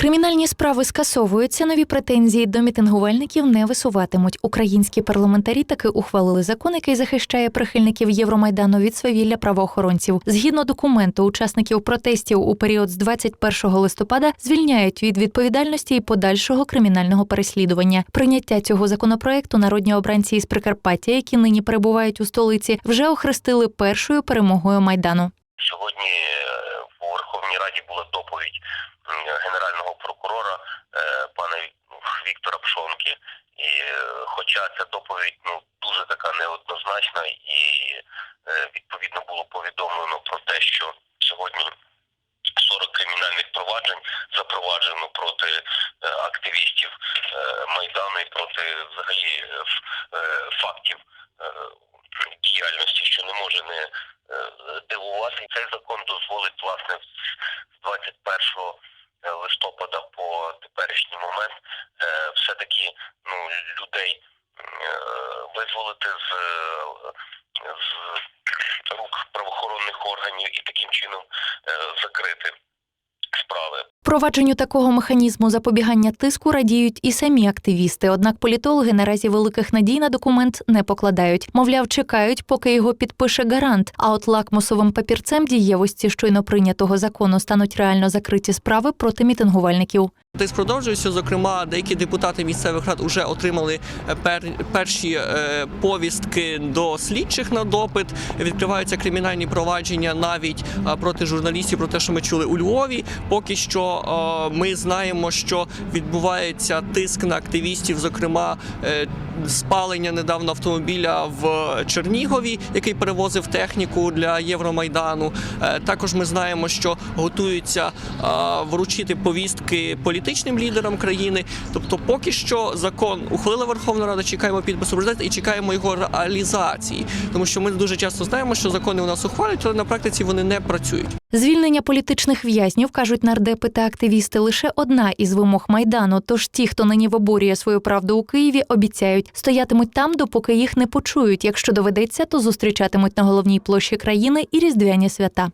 Кримінальні справи скасовуються. Нові претензії до мітингувальників не висуватимуть. Українські парламентарі таки ухвалили закон, який захищає прихильників Євромайдану від свавілля правоохоронців. Згідно документу, учасників протестів у період з 21 листопада звільняють від відповідальності і подальшого кримінального переслідування. Прийняття цього законопроекту народні обранці із Прикарпаття, які нині перебувають у столиці, вже охрестили першою перемогою майдану. Сьогодні е, у Верховній Раді була доповідь генерального прокурора е, пана Віктора Пшонки. І е, хоча ця доповідь ну дуже така неоднозначна, і е, відповідно було повідомлено про те, що сьогодні 40 кримінальних проваджень запроваджено проти активістів майдану і проти взагалі фактів діяльності, що не може не е, дивувати. Цей закон дозволить власне 21 листопада по теперішній момент е, все-таки ну, людей е, визволити з, е, з рук правоохоронних органів і таким чином закрити справи. Провадженню такого механізму запобігання тиску радіють і самі активісти. Однак політологи наразі великих надій на документ не покладають. Мовляв, чекають, поки його підпише гарант. А от лакмусовим папірцем дієвості щойно прийнятого закону стануть реально закриті справи проти мітингувальників. Тиск продовжується. Зокрема, деякі депутати місцевих рад вже отримали е, пер, перші е, повістки до слідчих на допит. Відкриваються кримінальні провадження навіть е, проти журналістів про те, що ми чули у Львові. Поки що ми знаємо, що відбувається тиск на активістів, зокрема. Спалення недавно автомобіля в Чернігові, який перевозив техніку для Євромайдану. Е, Також ми знаємо, що готуються е, вручити повістки політичним лідерам країни. Тобто, поки що закон ухвалила Верховна Рада, чекаємо підпису президента і чекаємо його реалізації, тому що ми дуже часто знаємо, що закони у нас ухвалюють, але на практиці вони не працюють. Звільнення політичних в'язнів кажуть нардепи та активісти лише одна із вимог майдану. Тож ті, хто нині виборює свою правду у Києві, обіцяють стоятимуть там, допоки їх не почують. Якщо доведеться, то зустрічатимуть на головній площі країни і різдвяні свята.